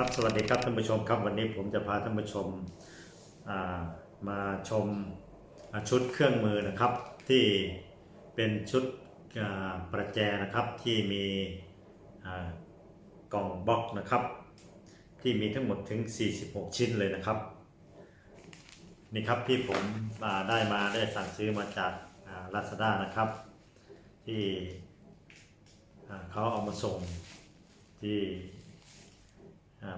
ครับสวัสดีครับท่านผู้ชมครับวันนี้ผมจะพาท่านผู้ชมมาชมชุดเครื่องมือนะครับ ที่เป็นชุดประแจนะครับที่มีกล่องบล็อกนะครับ ที่มีทั้งหมดถึง 46 ชิ้นเลยนะครับนี่ครับที่ผมได้มาได้สั่งซื้อมาจากลาซาด้านะครับ ที่เขาเอามาส่งที่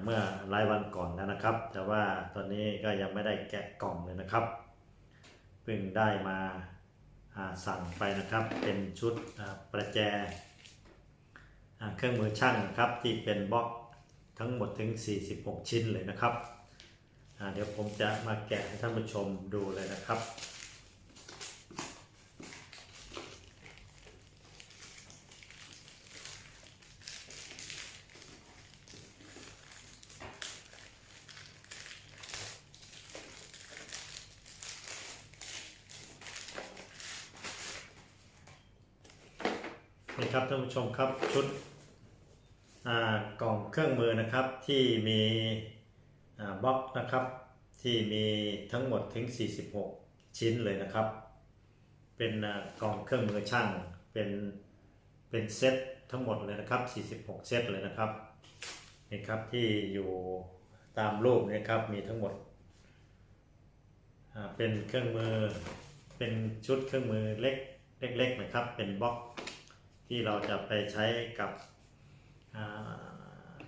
เมื่อหลายวันก่อนแล้วนะครับ แต่ว่าตอนนี้ก็ยังไม่ได้แกะกล่องเลยนะครับเพิ่งได้มาสั่งไปนะครับ เป็นชุดประแจเครื่องมือช่างนะครับที่เป็นบล็อกทั้งหมดถึง 46 ชิ้นเลยนะครับ เดี๋ยวผมจะมาแกะให้ท่านผู้ชมดูเลยนะครับ นี่ครับท่านผู้ชมครับชุดกล่องเครื่องมือนะครับที่มีบล็อกนะครับที่มีทั้งหมดถึง 46 ชิ้นเลยนะครับ เป็นกล่องเครื่องมือช่างเป็นเป็นเซตทั้งหมดเลยนะครับ 46 เซตเลยนะครับนี่ครับที่อยู่ตามรูปเนะครับมีทั้งหมดเป็นเครื่องมือเป็นชุดเครื่องมือเล็กเล็กๆนะครับเป็นบล็อก ที่เราจะไปใช้กับ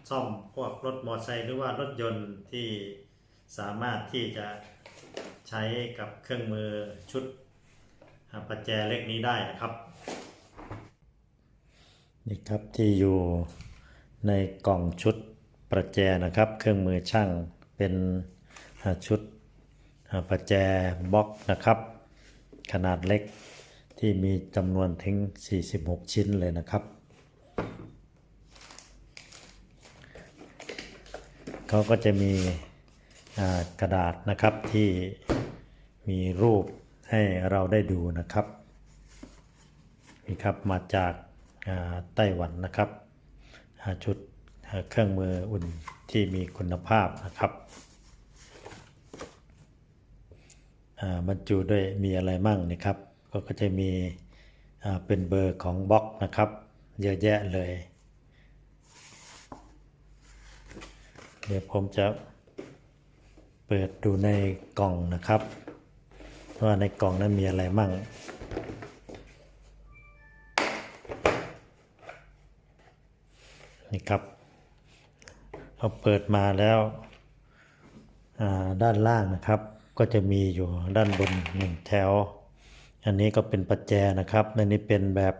ซ่อมพวกรถมอเตอร์ไซค์หรือว่ารถยนต์ที่สามารถที่จะใช้กับเครื่องมือชุดประแจเล็กนี้ได้นะครับนี่ครับที่อยู่ในกล่องชุดประแจนะครับ เครื่องมือช่างเป็นชุดประแจบล็อกนะครับ ขนาดเล็ก ที่มีจำนวนถึง 46 ชิ้นเลยนะครับเขาก็จะมีกระดาษนะครับที่มีรูปให้เราได้ดูนะครับนี่ครับมาจากไต้หวันนะครับชุดเครื่องมืออุ่นที่มีคุณภาพนะครับบรรจุด้วยมีอะไรมั่งนะครับ ก็ก็จะมีเป็นเบอร์ของบล็อกนะครับ เยอะแยะเลย เดี๋ยวผมจะเปิดดูในกล่องนะครับ ว่าในกล่องนั้นมีอะไรมั่งนี่ครับพอเปิดมาแล้วด้านล่างนะครับ ก็จะมีอยู่ด้านบนหนึ่งแถว อันนี้ก็เป็นปัจแจนะครับอันนี้เป็นแบบ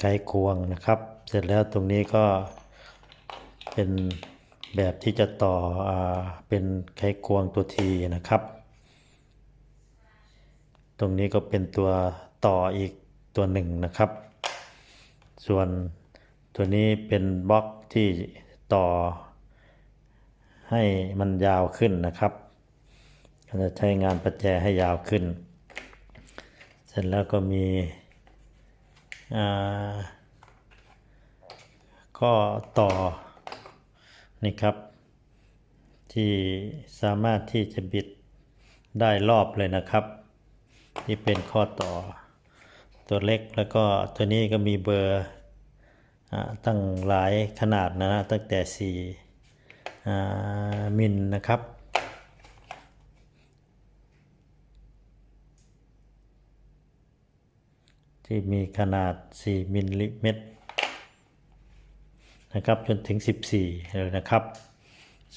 ไขควงนะครับ เสร็จแล้วตรงนี้ก็เป็นแบบที่จะต่ออเป็นไขควงตัวทีนะครับ ตรงนี้ก็เป็นตัวต่ออีกตัวหนึ่งนะครับ ส่วนตัวนี้เป็นบล็อกที่ต่อ ให้มันยาวขึ้นนะครับ ก็จะใช้งานประแจให้ยาวขึ้น เสร็จแล้วก็มีอ่าก็ต่อนี่ครับ ที่สามารถที่จะบิดได้รอบเลยนะครับ ที่เป็นข้อต่อตัวเล็กแล้วก็ตัวนี้ก็มีเบอร์ตั้งหลายขนาดนะตั้งแต่4มิลนะครับ ที่มีขนาด 4 มิลลิเมตรนะครับจนถึง 14เลยนะครับ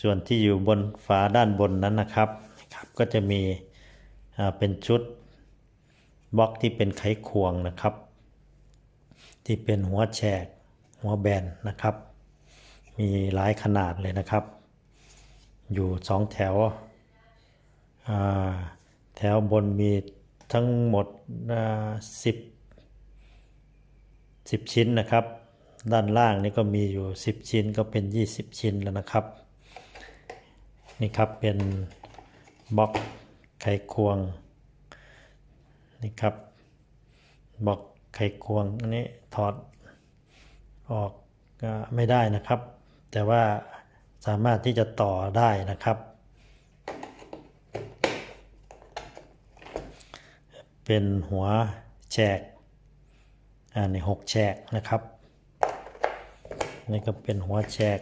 ส่วนที่อยู่บนฝาด้านบนนั้นนะครับรบก็จะมีเป็นชุดบล็อกที่เป็นไขควงนะครับ ที่เป็นหัวแฉกหัวแบนนะครับ มีหลายขนาดเลยนะครับ อยู่สองแถวแถวบนมีทั้งหมดสิบ 10 ชิ้นนะครับ ด้านล่างนี่ก็มีอยู่ 10 ชิ้นก็เป็น 20 ชิ้นแล้วนะครับ นี่ครับเป็นบล็อกไขควงนี่ครับบล็อกไขควงอันนี้ถอดออกก็ไม่ได้นะครับ แต่ว่าสามารถที่จะต่อได้นะครับ เป็นหัวแฉก อันนี้หกแฉกนะครับ นี่ก็เป็นหัวแฉก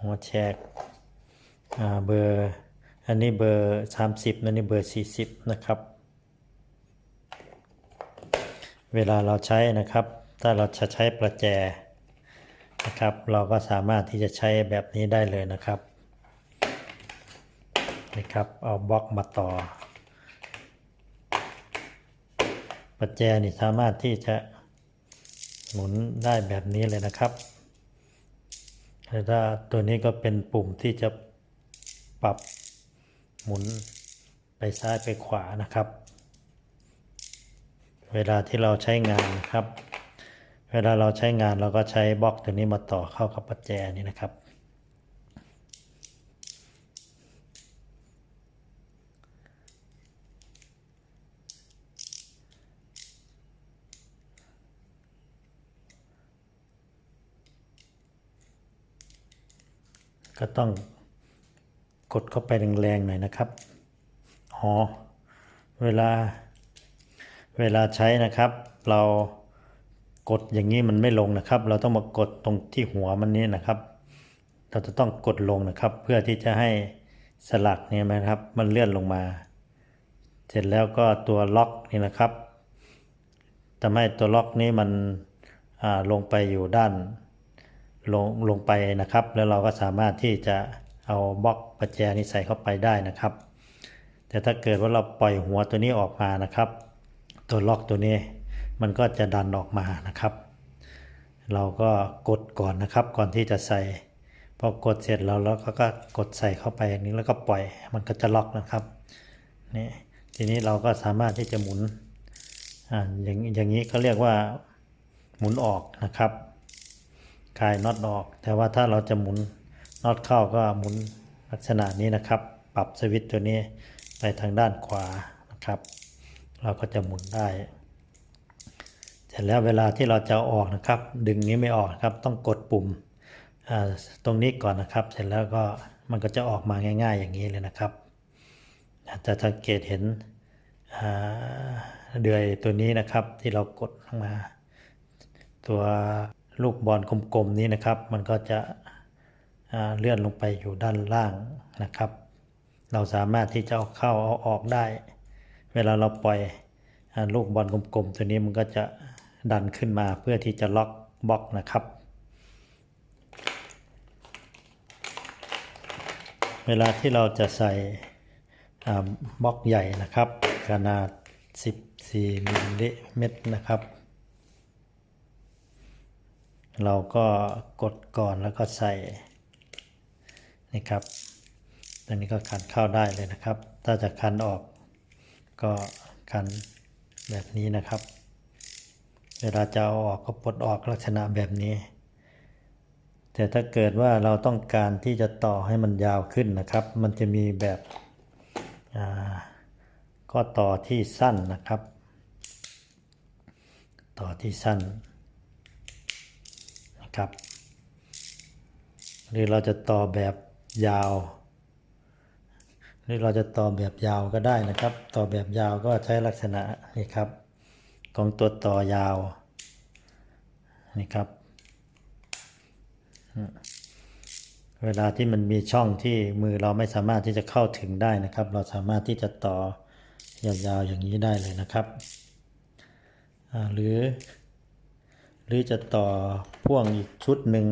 หัวแฉกอ่าเบอร์ อันนี้เบอร์ 30อันนี้เบอร์ 40 นะครับ เวลาเราใช้นะครับ ถ้าเราจะใช้ประแจนะครับ เราก็สามารถที่จะใช้แบบนี้ได้เลยนะครับนะครับ เอาบล็อกมาต่อ ประแจนี่สามารถที่จะหมุนได้แบบนี้เลยนะครับแล้วถ้าตัวนี้ก็เป็นปุ่มที่จะปรับหมุนไปซ้ายไปขวานะครับ เวลาที่เราใช้งานนะครับ เวลาเราใช้งานเราก็ใช้บล็อกตัวนี้มาต่อเข้ากับประแจนี่นะครับ ก็ต้องกดเข้าไปแรงๆหน่อยนะครับอ๋อเวลาเวลาใช้นะครับ เรากดอย่างนี้มันไม่ลงนะครับ เราต้องมากดตรงที่หัวมันนี้นะครับ เราจะต้องกดลงนะครับ เพื่อที่จะให้สลักเนี่ยนะครับ มันเลื่อนลงมา เสร็จแล้วก็ตัวล็อกนี่นะครับทำให้ตัวล็อกนี้มันลงไปอยู่ด้าน ลงลงไปนะครับ แล้วเราก็สามารถที่จะเอาบล็อกประแจนี้ใส่เข้าไปได้นะครับ แต่ถ้าเกิดว่าเราปล่อยหัวตัวนี้ออกมานะครับ ตัวล็อกตัวนี้มันก็จะดันออกมานะครับ เราก็กดก่อนนะครับ ก่อนที่จะใส่พอกดเสร็จแล้วเราก็กดใส่เข้าไปอย่างนี้แล้วก็ปล่อยมันก็จะล็อกนะครับนี่ทีนี้เราก็สามารถที่จะหมุนอ่าอย่างอย่างนี้เขาเรียกว่าหมุนออกนะครับ คลายน็อตออก แต่ว่าถ้าเราจะหมุนน็อตเข้าก็หมุนลักษณะนี้นะครับ ปรับสวิตช์ตัวนี้ไปทางด้านขวานะครับ เราก็จะหมุนได้เสร็จแล้วเวลาที่เราจะออกนะครับ ดึงนี้ไม่ออกครับ ต้องกดปุ่มตรงนี้ก่อนนะครับ เสร็จแล้วก็มันก็จะออกมาง่าย ๆ อย่างนี้เลยนะครับจะสังเกตเห็นเดือยตัวนี้นะครับที่เรากดลงมาตัว ลูกบอลกลมๆนี้นะครับ มันก็จะเลื่อนลงไปอยู่ด้านล่างนะครับ เราสามารถที่จะเอาเข้าเอาออกได้ เวลาเราปล่อยลูกบอลกลมๆตัวนี้มันก็จะดันขึ้นมาเพื่อที่จะล็อกบล็อกนะครับ เวลาที่เราจะใส่บล็อกใหญ่นะครับ ขนาด 14มิลลิเมตรนะครับ เราก็กดก่อนแล้วก็ใส่นี่ครับตอนนี้ก็คันเข้าได้เลยนะครับ ถ้าจะคันออกก็คันแบบนี้นะครับ เวลาจะเอาออกก็ปลดออกลักษณะแบบนี้ แต่ถ้าเกิดว่าเราต้องการที่จะต่อให้มันยาวขึ้นนะครับ มันจะมีแบบก็ต่อที่สั้นนะครับ ต่อที่สั้น ครับหรือเราจะต่อแบบยาวหรือเราจะต่อแบบยาวก็ได้นะครับ ต่อแบบยาวก็ใช้ลักษณะนี่ครับ ของตัวต่อยาวนี่ครับ เวลาที่มันมีช่องที่มือเราไม่สามารถที่จะเข้าถึงได้นะครับ เราสามารถที่จะต่อยาวๆอย่างนี้ได้เลยนะครับหรือ หรือจะต่อพ่วงอีกชุดหนึ่ง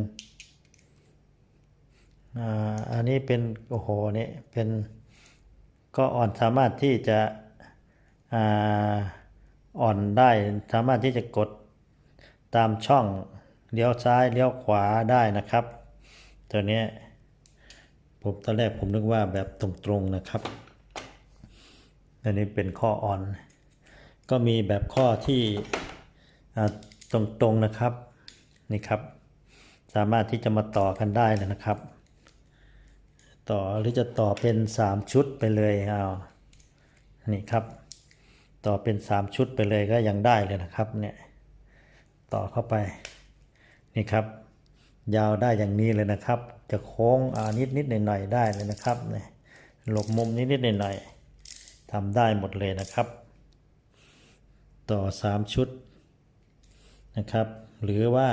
อ่าอันนี้เป็นโอ้โหเนี่ยเป็นก็อ่อนสามารถที่จะอ่าอ่อนได้สามารถที่จะกดตามช่องเลี้ยวซ้ายเลี้ยวขวาได้นะครับ ตัวนี้ผมตอนแรกผมนึกว่าแบบตรงๆนะครับอันนี้เป็นข้ออ่อน ก็มีแบบข้อที่อ่า ตรงๆนะครับนี่ครับ สามารถที่จะมาต่อกันได้เลยนะครับ ต่อหรือจะต่อเป็น 3 ชุดไปเลยเอานี่ครับ ต่อเป็น 3 ชุดไปเลยก็ยังได้เลยนะครับเนี่ยต่อเข้าไปนี่ครับ ยาวได้อย่างนี้เลยนะครับ จะโค้งอ่านิดนิดหน่อยหน่อยๆได้เลยนะครับเนี่ยหลบมุมนิดนิดหน่อยหน่อยๆทำได้หมดเลยนะครับ ต่อ 3 ชุด นะครับ หรือว่า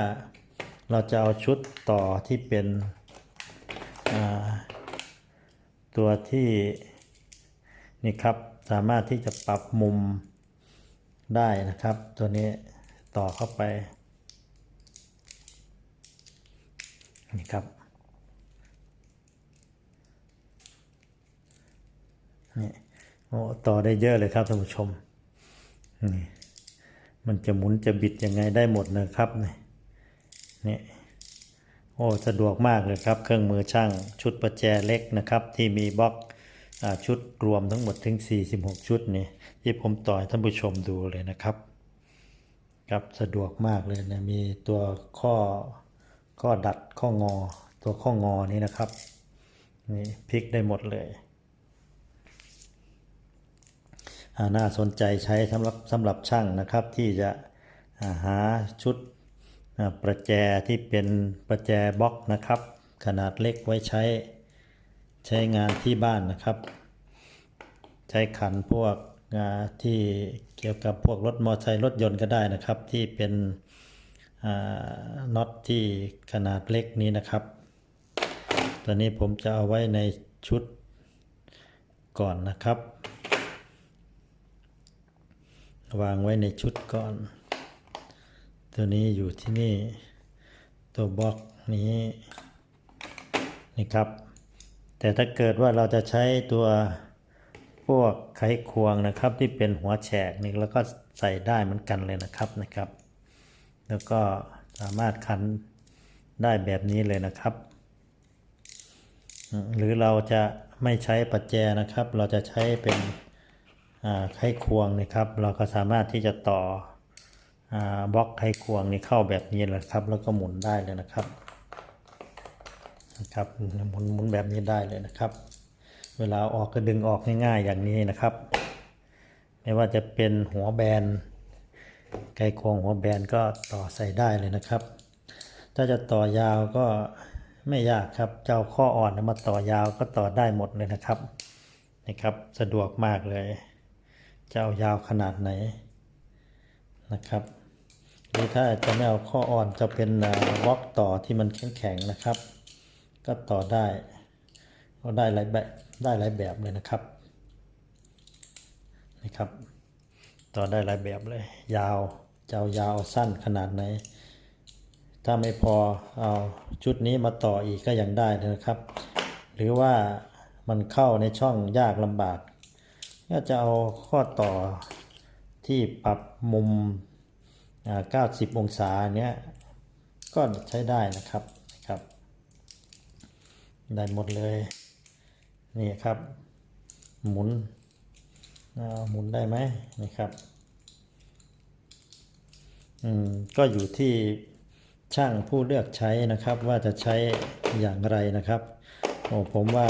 เราจะเอาชุดต่อที่เป็นตัวที่นี่ครับสามารถที่จะปรับมุมได้นะครับ ตัวนี้ต่อเข้าไปนี่ครับนี่โอ้ต่อได้เยอะเลยครับท่านผู้ชมนี่ มันจะหมุนจะบิดยังไงได้หมดนะครับนี่นี่โอ้สะดวกมากเลยครับ เครื่องมือช่างชุดประแจเล็กนะครับ ที่มีบล็อกอชุดรวมทั้งหมดถึง 46 ชุดนี่ที่ผมต่อให้ท่านผู้ชมดูเลยนะครับครับสะดวกมากเลยนะมีตัวข้อข้อดัดข้องอ ตัวข้องอนี้นะครับนี่พลิกได้หมดเลยอ่า น่าสนใจใช้สำหรับสำหรับช่างนะครับ ที่จะหาชุดประแจที่เป็นประแจบล็อกนะครับ ขนาดเล็กไว้ใช้ใช้งานที่บ้านนะครับ ใช้ขันพวกอ่าที่เกี่ยวกับพวกรถมอเตอร์ไซค์รถยนต์ก็ได้นะครับ ที่เป็นน็อตที่ขนาดเล็กนี้นะครับ ตัวนี้ผมจะเอาไว้ในชุดก่อนนะครับ วางไว้ในชุดก่อน ตัวนี้อยู่ที่นี่ ตัวบล็อกนี้นี่ครับ แต่ถ้าเกิดว่าเราจะใช้ตัวพวกไขควงนะครับที่เป็นหัวแฉกนี่แล้วก็ใส่ได้เหมือนกันเลยนะครับนะครับ แล้วก็สามารถคันได้แบบนี้เลยนะครับ หรือเราจะไม่ใช้ปัจแจนะครับ เราจะใช้เป็น ไขควงนะครับ เราก็สามารถที่จะต่ออบล็อกไขควงนี่เข้าแบบนี้เลยครับ แล้วก็หมุนได้เลยนะครับนะครับหมุนหมุนแบบนี้ได้เลยนะครับ เวลาออกก็ดึงออกง่ายๆอย่างนี้นะครับ ไม่ว่าจะเป็นหัวแบนไกควงหัวแบนก็ต่อใส่ได้เลยนะครับ ถ้าจะต่อยาวก็ไม่ยากครับ เจ้าข้ออ่อนมาต่อยาวก็ต่อได้หมดเลยนะครับนะครับ สะดวกมากเลย จะเอายาวขนาดไหนนะครับหรือถ้าจะไม่เอาข้ออ่อนจะเป็นวอกต่อที่มันแข็งๆนะครับ ก็ต่อได้ก็ได้หลายแบบได้หลายแบบเลยนะครับนี่ครับ ต่อได้หลายแบบเลย ยาวจะเอายาวสั้นขนาดไหน ถ้าไม่พอเอาชุดนี้มาต่ออีกก็ยังได้นะครับ หรือว่ามันเข้าในช่องยากลำบาก ก็จะเอาข้อต่อที่ปรับมุม 90 องศาเนี้ยก็ใช้ได้นะครับนะครับ ได้หมดเลยนี่ครับหมุนหมุนได้ไหมนี่ครับอืมก็อยู่ที่ช่างผู้เลือกใช้นะครับ ว่าจะใช้อย่างไรนะครับโอ้ผมว่า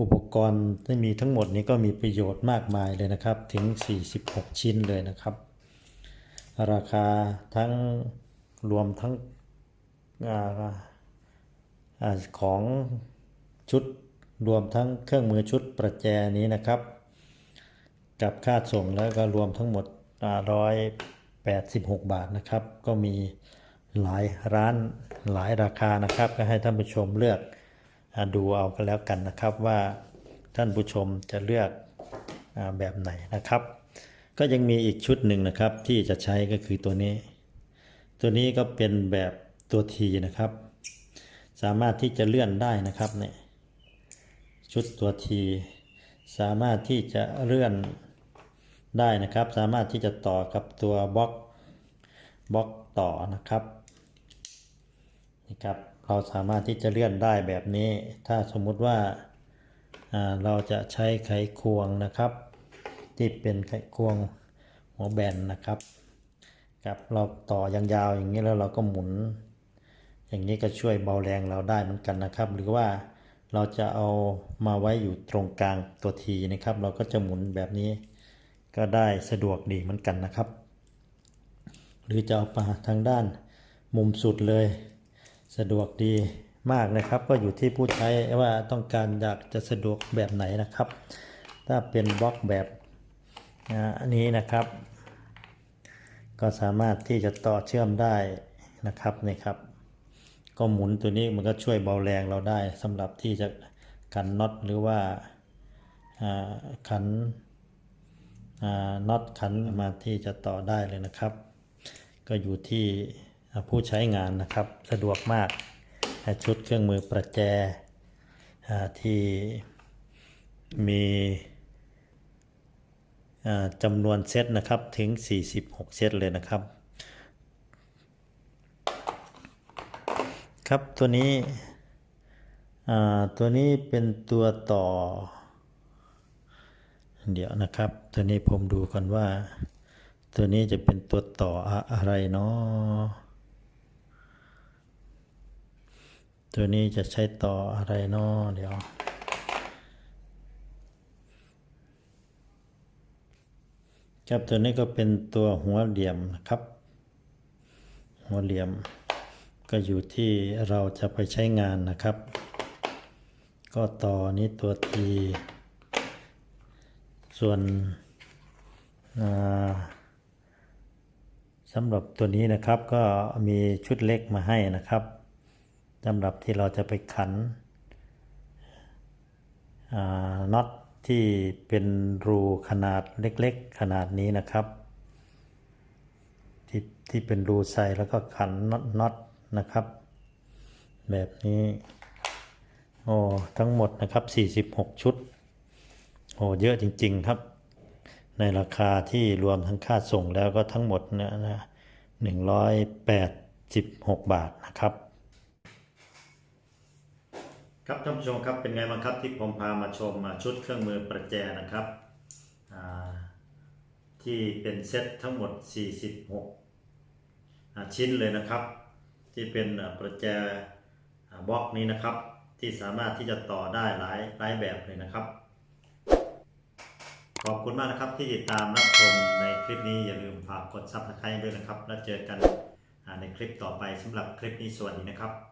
อุปกรณ์ที่มีทั้งหมดนี้ก็มีประโยชน์มากมายเลยนะครับ ถึง 46 ชิ้นเลยนะครับ ราคาทั้งรวมทั้งออของชุดรวมทั้งเครื่องมือชุดประแจนี้นะครับ กับค่าส่งแล้วก็รวมทั้งหมดร้อยแปดสิบหกบาทนะครับ ก็มีหลายร้านหลายราคานะครับ ก็ให้ท่านผู้ชมเลือก ดูเอาก็แล้วกันนะครับว่าท่านผู้ชมจะเลือกแบบไหนนะครับ ก็ยังมีอีกชุดหนึ่งนะครับที่จะใช้ก็คือตัวนี้ ตัวนี้ก็เป็นแบบตัวทีนะครับ สามารถที่จะเลื่อนได้นะครับเนี่ยชุดตัวทีสามารถที่จะเลื่อนได้นะครับ สามารถที่จะต่อกับตัวบล็อกบล็อกต่อนะครับนี่ครับ เราสามารถที่จะเลื่อนได้แบบนี้ ถ้าสมมุติว่าาเราจะใช้ไขควงนะครับ ที่เป็นไขควงหัวแบนนะครับกับเราต่อยาวๆอย่างนี้แล้วเราก็หมุน อย่างนี้ก็ช่วยเบาแรงเราได้เหมือนกันนะครับ หรือว่าเราจะเอามาไว้อยู่ตรงกลางตัวทีนะครับ เราก็จะหมุนแบบนี้ก็ได้สะดวกดีเหมือนกันนะครับ หรือจะเอามาทางด้านมุมสุดเลย สะดวกดีมากนะครับ ก็อยู่ที่ผู้ใช้ว่าต้องการอยากจะสะดวกแบบไหนนะครับ ถ้าเป็นบล็อกแบบอันนี้นะครับ ก็สามารถที่จะต่อเชื่อมได้นะครับนี่ครับ ก็หมุนตัวนี้มันก็ช่วยเบาแรงเราได้สำหรับที่จะกันน็อตหรือว่าขันน็อตขันมาที่จะต่อได้เลยนะครับ ก็อยู่ที่ ผู้ใช้งานนะครับสะดวกมากชุดเครื่องมือประแจที่มีจำนวนเซตนะครับถึง 46 เซตเลยนะครับ ครับตัวนี้ตัวนี้เป็นตัวต่อ เดี๋ยวนะครับ ตัวนี้ผมดูก่อนว่า ตัวนี้จะเป็นตัวต่ออะไรเนาะ ตัวนี้จะใช้ต่ออะไรนาะเดี๋ยว ครับตัวนี้ก็เป็นตัวหัวเหลี่ยมนะครับ หัวเหลี่ยม ก็อยู่ที่เราจะไปใช้งานนะครับ ก็ต่อนี้ตัวทีส่วนสำหรับตัวนี้นะครับก็มีชุดเล็กมาให้นะครับ สำหรับที่เราจะไปขันน็อตที่เป็นรูขนาดเล็กๆ ขนาดนี้นะครับ ที่ที่เป็นรูใส่แล้วก็ขันน็อตน็อตนะครับ แบบนี้โอ้ทั้งหมดนะครับ 46 ชุดโอ้เยอะจริง ๆ ครับ ในราคาที่รวมทั้งค่าส่งแล้วก็ทั้งหมดเนี่ยนะ186 บาทนะครับ ครับท่านผู้ชมครับเป็นไงบ้างครับที่ผมพามาชมอ่าชุดเครื่องมือประแจนะครับ ที่เป็นเซตทั้งหมด 46 ชิ้นเลยนะครับ ที่เป็นประแจบล็อกนี้นะครับ ที่สามารถที่จะต่อได้หลายหลายแบบเลยนะครับ ขอบคุณมากนะครับที่ติดตามรับชมในคลิปนี้อย่าลืมฝากกด subscribe ด้วยนะครับ แล้วเจอกันในคลิปต่อไปสำหรับคลิปนี้สวัสดีนะครับ